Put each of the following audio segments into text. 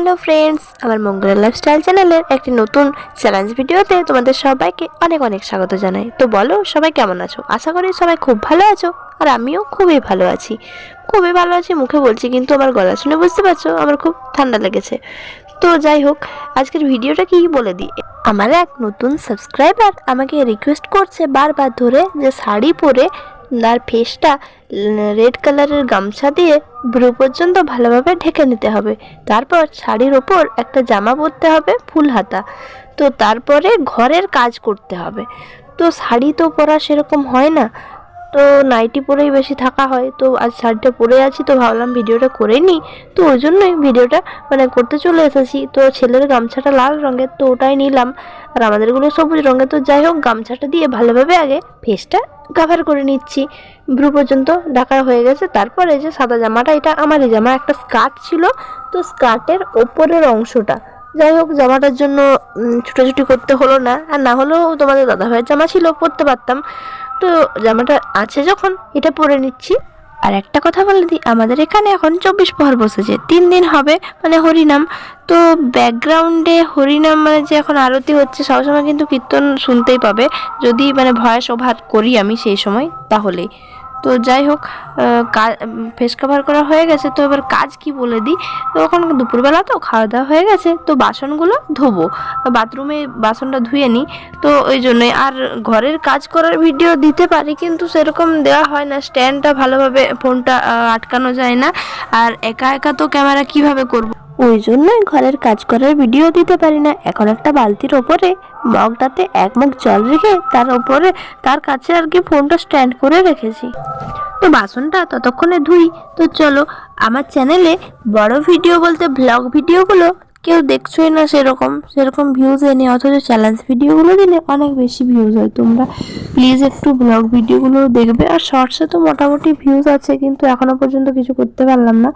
Hello friends, আমার Mangala lifestyle চ্যানেলের একটি নতুন চ্যালেঞ্জ ভিডিওতে তোমাদের সবাইকে অনেক অনেক স্বাগত জানাই। তো বলো, সবাই কেমন আছো? আশা করি সবাই খুব ভালো আছো, আর আমিও খুবই ভালো আছি। খুবই ভালো আছি, মুখে বলছি, কিন্তু আমার গলা শুনে বুঝতে পারছ, আমার খুব ঠান্ডা লেগেছে। তো যাই হোক, আজকের ভিডিওটা কি বলে দিই? আমার এক নতুন সাবস্ক্রাইবার আমাকে রিকোয়েস্ট করছে বারবার ধরে যে শাড়ি পরে তার ফেসটা রেড কালারের গামছা দিয়ে ব্রু পর্যন্ত ভালোভাবে ঢেকে নিতে হবে। তারপর শাড়ির ওপর একটা জামা পরতে হবে ফুল হাতা। তো তারপরে ঘরের কাজ করতে হবে। তো শাড়ি তো পরা সেরকম হয় না। তো নাইটি পরেই বেশি থাকা হয়। তো আজ শাড়িটা পরে আছি তো ভাবলাম ভিডিওটা করে নিই। তো ওই জন্যই ভিডিওটা মানে করতে চলে এসেছি। তো ছেলের গামছাটা লাল রঙের তো ওটাই নিলাম। আর আমাদেরগুলো সবুজ রঙের। তো যাই হোক, গামছাটা দিয়ে ভালোভাবে আগে ফেসটা কাভার করে নিচ্ছি। ব্রু পর্যন্ত ঢাকা হয়ে গেছে। তারপরে যে সাদা জামাটা, এটা আমারই জামা একটা স্কার্ট ছিল। তো স্কার্টের ওপরের অংশটা। যাই হোক, জামাটার জন্য ছুটোছুটি করতে হলো না। আর না হলেও তোমাদের দাদা ভাইয়ের জামা ছিল, পরতে পারতাম। তো জামাটা আছে যখন, এটা পরে নিচ্ছি। আর একটা কথা বলে দিই, আমাদের এখানে এখন চব্বিশ প্রহর বসেছে, তিন দিন হবে মানে হরিনাম। তো ব্যাকগ্রাউন্ডে হরিনাম মানে যে এখন আরতি হচ্ছে, সবসময় কিন্তু কীর্তন শুনতেই পাবে। যদি মানে ভয়েস ওভার করি আমি সেই সময়, তাহলেই। তো যাই হোক কাজ ফেস কভার করা হয়ে গেছে, তো এবার কাজ কি বলে দিই? তো এখন দুপুরবেলা তো খাওয়া দাওয়া হয়ে গেছে, তো বাসনগুলো ধোবো। বাথরুমে বাসনটা ধুয়ে নিই, তো ওই জন্যই আর ঘরের কাজ করার ভিডিও দিতে পারি, কিন্তু সেরকম দেওয়া হয় না। স্ট্যান্ডটা ভালোভাবে ফোনটা আটকানো যায় না। আর একা একা তো ক্যামেরা কীভাবে করব? ওই জন্যই ঘরের কাজ করার ভিডিও দিতে পারি না। এখন একটা বালতির ওপরে মগটাতে এক মগ জল রেখে তার ওপরে তার কাছে আর কি ফোনটা স্ট্যান্ড করে রেখেছি। তো বাসনটা ততক্ষণে ধুই। তো চলো, আমার চ্যানেলে বড় ভিডিও বলতে ব্লগ ভিডিওগুলো কেউ দেখছোই না সেরকম সেরকম ভিউজ এনে, অথচ চ্যালেঞ্জ ভিডিওগুলো দিলে অনেক বেশি ভিউজ হয় তোমরা। প্লিজ একটু ব্লগ ভিডিওগুলো দেখবে। আর শর্টসে তো মোটামুটি ভিউজ আছে, কিন্তু এখনও পর্যন্ত কিছু করতে পারলাম না।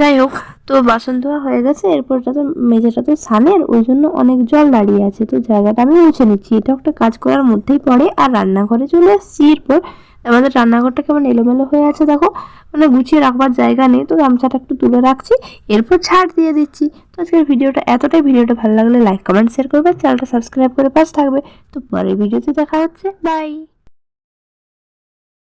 যাই হোক তো বাসন ধোয়া হয়ে গেছে, এরপরটা তো মেঝেটা তো সানের, ওই জন্য অনেক জল দাঁড়িয়ে আছে। তো জায়গাটা আমি মুছে নিচ্ছি। এটা একটা কাজ করার মধ্যেই পড়ে, আর রান্নাঘরে চলে এসেছি। এরপর আমাদের রান্নাঘরটা কেমন এলোমেলো হয়ে আছে দেখো মানে গুছিয়ে রাখবার জায়গা নেই। তো গামছাটা একটু তুলে রাখছি, এরপর ছাড় দিয়ে দিচ্ছি। তো আজকের ভিডিওটা এতটাই। ভিডিওটা ভালো লাগলে লাইক, কমেন্ট শেয়ার করবে, চ্যানেলটা সাবস্ক্রাইব করে পাশ থাকবে। তো পরের ভিডিওতে দেখা হচ্ছে। বাই